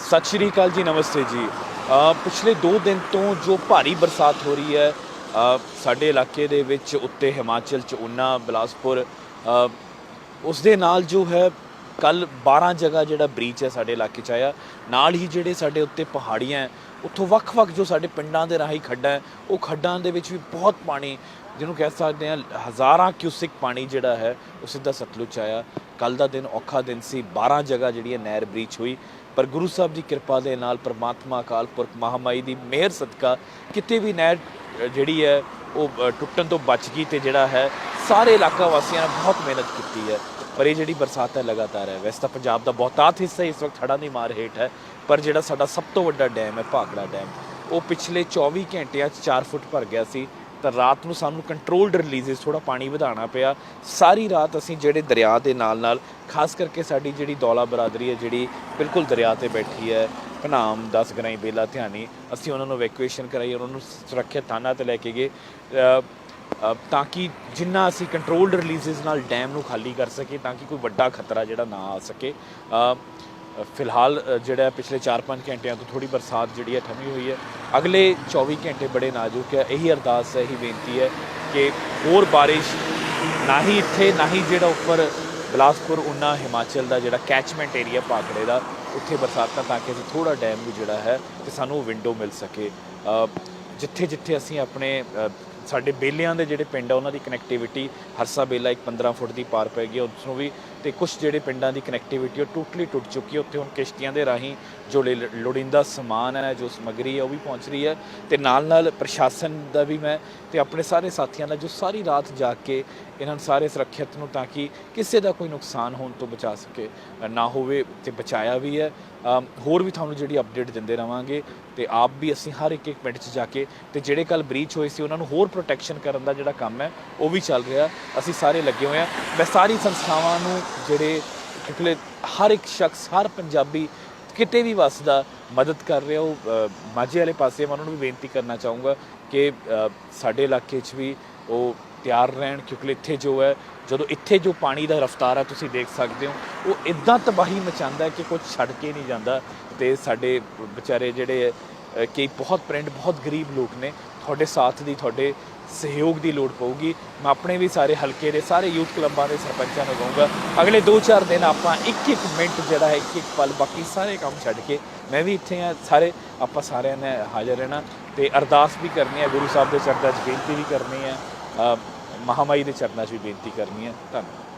ਸਤਿ ਸ਼੍ਰੀ ਅਕਾਲ ਜੀ ਨਮਸਤੇ ਜੀ। ਪਿਛਲੇ 2 ਦਿਨ ਤੋਂ ਜੋ ਭਾਰੀ ਬਰਸਾਤ ਹੋ ਰਹੀ ਹੈ ਸਾਡੇ ਇਲਾਕੇ ਦੇ ਵਿੱਚ ਉੱਤੇ ਹਿਮਾਚਲ ਚ ਉਨਾ ਬਿਲਾਸਪੁਰ ਉਸ ਦੇ ਨਾਲ ਜੋ ਹੈ ਕੱਲ 12 ਜਗ੍ਹਾ ਜਿਹੜਾ ਬ੍ਰੀਚ ਹੈ ਸਾਡੇ ਇਲਾਕੇ ਚ ਆਇਆ। ਨਾਲ ਹੀ ਜਿਹੜੇ ਸਾਡੇ ਉੱਤੇ ਪਹਾੜੀਆਂ ਉੱਥੋਂ ਵੱਖ-ਵੱਖ ਜੋ ਸਾਡੇ ਪਿੰਡਾਂ ਦੇ ਰਾਹੀਂ ਖੱਡਾਂ ਹੈ, ਉਹ ਖੱਡਾਂ ਦੇ ਵਿੱਚ ਵੀ ਬਹੁਤ ਪਾਣੀ ਜਿਹਨੂੰ ਕਹਿ ਸਕਦੇ ਹਾਂ ਹਜ਼ਾਰਾਂ ਕਿਊਸਿਕ ਪਾਣੀ ਜਿਹੜਾ ਹੈ ਉਹ ਸਿੱਧਾ ਸਤਲੁਜ ਆਇਆ। ਕੱਲ ਦਾ ਦਿਨ ਔਖਾ ਦਿਨ ਸੀ। 12 ਜਗ੍ਹਾ ਜਿਹੜੀ ਹੈ ਨਹਿਰ ਬ੍ਰੀਚ ਹੋਈ। ਪਰ ਗੁਰੂ ਸਾਹਿਬ ਦੀ ਕਿਰਪਾ ਦੇ ਨਾਲ ਪ੍ਰਮਾਤਮਾ ਅਕਾਲ ਪੁਰਖ ਮਹਾਮਾਈ ਦੀ ਮਿਹਰ ਸਦਕਾ ਕਿਤੇ ਵੀ ਨਹਿਰ ਜਿਹੜੀ ਹੈ, ਉਹ ਟੁੱਟਣ ਤੋਂ ਬਚ ਗਈ ਤੇ ਜਿਹੜਾ ਹੈ, ਸਾਰੇ ਇਲਾਕਾ ਵਾਸੀਆਂ ਨੇ ਬਹੁਤ ਮਿਹਨਤ ਕੀਤੀ ਹੈ। ਪਰ ਇਹ ਜਿਹੜੀ ਬਰਸਾਤ ਹੈ, ਲਗਾਤਾਰ ਹੈ। ਵੈਸੇ ਤਾਂ ਪੰਜਾਬ ਦਾ ਬਹੁਤਾਤ ਹਿੱਸਾ ਇਸ ਵਕਤ ਹੜ੍ਹਾਂ ਦੀ ਮਾਰ ਹੇਠ ਹੈ। ਪਰ ਜਿਹੜਾ ਸਾਡਾ ਸਭ ਤੋਂ ਵੱਡਾ ਡੈਮ ਹੈ, ਭਾਖੜਾ ਡੈਮ, ਉਹ ਪਿਛਲੇ 24 ਘੰਟਿਆਂ 'ਚ 4 ਫੁੱਟ ਭਰ ਗਿਆ ਸੀ। ਤਾਂ ਰਾਤ ਨੂੰ ਸਾਨੂੰ ਕੰਟਰੋਲਡ ਰਿਲੀਜ਼ਸ ਥੋੜਾ ਪਾਣੀ ਵਧਾਉਣਾ ਪਿਆ। ਸਾਰੀ ਰਾਤ ਅਸੀਂ ਜਿਹੜੇ ਦਰਿਆ ਦੇ ਨਾਲ ਨਾਲ ਖਾਸ ਕਰਕੇ ਸਾਡੀ ਜਿਹੜੀ ਦੌਲਾ ਬਰਾਦਰੀ ਹੈ, ਜਿਹੜੀ ਬਿਲਕੁਲ ਦਰਿਆ ਤੇ ਬੈਠੀ ਹੈ ਭਨਾਮ 10 ਗਰਾਈ ਬੇਲਾ, ਧਿਆਨੀ, ਅਸੀਂ ਉਹਨਾਂ ਨੂੰ ਵੈਕੂਏਸ਼ਨ ਕਰਾਈ ਉਹਨਾਂ ਨੂੰ ਸੁਰੱਖਿਅਤ ਥਾਣਾ ਤੇ ਲੈ ਕੇ ਗਏ। ਤਾਂ ਕਿ ਜਿੰਨਾ ਅਸੀਂ ਕੰਟਰੋਲਡ ਰਿਲੀਜ਼ਸ ਨਾਲ ਡੈਮ ਨੂੰ ਖਾਲੀ ਕਰ ਸਕੇ ਤਾਂ ਕਿ ਕੋਈ ਵੱਡਾ ਖਤਰਾ ਜਿਹੜਾ ਨਾ ਆ ਸਕੇ। ਫਿਲਹਾਲ ਜਿਹੜਾ ਪਿਛਲੇ 4-5 ਘੰਟਿਆਂ ਤੋਂ ਥੋੜੀ ਬਰਸਾਤ ਜਿਹੜੀ ਹੈ ਥਮੀ ਹੋਈ ਹੈ। ਅਗਲੇ 24 ਘੰਟੇ ਬੜੇ ਨਾਜ਼ੁਕ ਹੈ। ਇਹੀ ਅਰਦਾਸ ਹੈ ਇਹੀ ਬੇਨਤੀ ਹੈ ਕਿ ਹੋਰ ਬਾਰਿਸ਼ ਨਾ ਹੀ ਇੱਥੇ ਨਾ ਹੀ ਜਿਹੜਾ ਉੱਪਰ ਬਿਲਾਸਪੁਰ ਉਨਾ ਹਿਮਾਚਲ ਦਾ ਜਿਹੜਾ ਕੈਚਮੈਂਟ ਏਰੀਆ ਭਾਖੜੇ ਦਾ ਉੱਥੇ ਬਰਸਾਤਾਂ ਤਾਂ ਕਿ ਅਸੀਂ ਥੋੜਾ ਡੈਮ ਵੀ ਜਿਹੜਾ ਹੈ ਤੇ ਸਾਨੂੰ ਵਿੰਡੋ ਮਿਲ ਸਕੇ। ਜਿੱਥੇ ਜਿੱਥੇ ਅਸੀਂ ਆਪਣੇ ਸਾਡੇ ਬੇਲਿਆਂ ਦੇ ਜਿਹੜੇ ਪਿੰਡ ਆ ਉਹਨਾਂ ਦੀ ਕਨੈਕਟੀਵਿਟੀ ਹਰਸਾ ਬੇਲਾ ਇੱਕ 15 ਫੁੱਟ ਦੀ ਪਾਰ ਪੈ ਗਈ ਹੈ, ਉਸ ਨੂੰ ਵੀ ਤੇ ਕੁਝ ਜਿਹੜੇ ਪਿੰਡਾਂ ਦੀ ਕਨੈਕਟੀਵਿਟੀ ਉਹ ਟੋਟਲੀ ਟੁੱਟ ਚੁੱਕੀ ਹੈ ਉੱਥੇ ਹੁਣ ਕਿਸ਼ਤੀਆਂ ਦੇ ਰਾਹੀਂ ਜੋ ਲੇ- ਲੋੜੀਂਦਾ ਸਮਾਨ ਹੈ, ਜੋ ਸਮੱਗਰੀ ਹੈ, ਉਹ ਵੀ ਪਹੁੰਚ ਰਹੀ ਹੈ। ਤੇ ਨਾਲ ਨਾਲ ਪ੍ਰਸ਼ਾਸਨ ਦਾ ਵੀ ਮੈਂ ਤੇ ਆਪਣੇ ਸਾਰੇ ਸਾਥੀਆਂ ਦਾ ਜੋ ਸਾਰੀ ਰਾਤ ਜਾ ਕੇ ਇਹਨਾਂ ਨੂੰ ਸਾਰੇ ਸੁਰੱਖਿਅਤ ਨੂੰ ਤਾਂ ਕਿ ਕਿਸੇ ਦਾ ਕੋਈ ਨੁਕਸਾਨ ਹੋਣ ਤੋਂ ਬਚਾ ਸਕੇ, ਨਾ ਹੋਵੇ ਤੇ ਬਚਾਇਆ ਵੀ ਹੈ। ਹੋਰ ਵੀ ਤੁਹਾਨੂੰ ਜਿਹੜੀ ਅਪਡੇਟ ਦਿੰਦੇ ਰਵਾਂਗੇ ਤੇ ਆਪ ਵੀ ਅਸੀਂ ਹਰ ਇੱਕ ਇੱਕ ਪਿੰਡ 'ਚ ਜਾ ਕੇ ਤੇ ਜਿਹੜੇ ਕੱਲ ਬ੍ਰੀਚ ਹੋਏ ਸੀ, ਉਹਨਾਂ ਨੂੰ ਹੋਰ ਪ੍ਰੋਟੈਕਸ਼ਨ ਕਰਨ ਦਾ ਜਿਹੜਾ ਕੰਮ ਹੈ, ਉਹ ਵੀ ਚੱਲ ਰਿਹਾ। ਅਸੀਂ ਸਾਰੇ ਲੱਗੇ ਹੋਏ ਆ ਮੈਂ ਸਾਰੀ ਸੰਸਥਾਵਾਂ ਨੂੰ ਜਿਹੜੇ ਕਿਉਂਕਿ ਹਰ ਇੱਕ ਸ਼ਖਸ, ਹਰ ਪੰਜਾਬੀ ਕਿਤੇ ਵੀ ਵਸਦਾ ਮਦਦ ਕਰ ਰਿਹਾ, ਉਹ ਮਾਝੇ ਵਾਲੇ ਪਾਸੇ ਮੈਂ ਉਹਨਾਂ ਨੂੰ ਵੀ ਬੇਨਤੀ ਕਰਨਾ ਚਾਹੂੰਗਾ ਕਿ ਸਾਡੇ ਇਲਾਕੇ 'ਚ ਵੀ ਉਹ ਤਿਆਰ ਰਹਿਣ, ਕਿਉਂਕਿ ਇੱਥੇ ਜੋ ਹੈ, ਜਦੋਂ ਇੱਥੇ ਜੋ ਪਾਣੀ ਦਾ ਰਫ਼ਤਾਰ ਹੈ ਤੁਸੀਂ ਦੇਖ ਸਕਦੇ ਹੋ, ਉਹ ਇਦਾਂ ਤਬਾਹੀ ਮਚਾਉਂਦਾ ਕਿ ਕੁਝ ਛੱਡ ਕੇ ਨਹੀਂ ਜਾਂਦਾ ਤੇ ਸਾਡੇ ਵਿਚਾਰੇ ਜਿਹੜੇ ਕਿ ਬਹੁਤ ਪਿੰਡ ਬਹੁਤ ਗਰੀਬ ਲੋਕ ਨੇ। ਤੁਹਾਡੇ ਸਾਥ ਦੀ ਤੁਹਾਡੇ ਸਹਿਯੋਗ ਦੀ ਲੋੜ ਪਊਗੀ। ਮੈਂ ਆਪਣੇ ਵੀ ਸਾਰੇ ਹਲਕੇ ਦੇ ਸਾਰੇ ਯੂਥ ਕਲੱਬਾਂ ਦੇ ਸਰਪੰਚਾਂ ਨੂੰ ਕਹੂੰਗਾ ਅਗਲੇ 2-4 ਦਿਨ ਆਪਾਂ ਇੱਕ ਇੱਕ ਮਿੰਟ ਜਿਹੜਾ ਹੈ ਇੱਕ ਇੱਕ ਪਲ ਬਾਕੀ ਸਾਰੇ ਕੰਮ ਛੱਡ ਕੇ ਮੈਂ ਵੀ ਇੱਥੇ ਆ ਸਾਰੇ ਆਪਾਂ ਸਾਰਿਆਂ ਨੇ ਹਾਜ਼ਰ ਰਹਿਣਾ ਤੇ ਅਰਦਾਸ ਵੀ ਕਰਨੀ ਹੈ। ਗੁਰੂ ਸਾਹਿਬ ਦੇ ਚਰਨਾਂ 'ਚ ਬੇਨਤੀ ਵੀ ਕਰਨੀ ਹੈ। ਅ, ਮਹਾਮਾਈ ਦੇ ਚਰਨਾਂ 'ਚ ਵੀ ਬੇਨਤੀ ਕਰਨੀ ਹੈ। ਧੰਨਵਾਦ।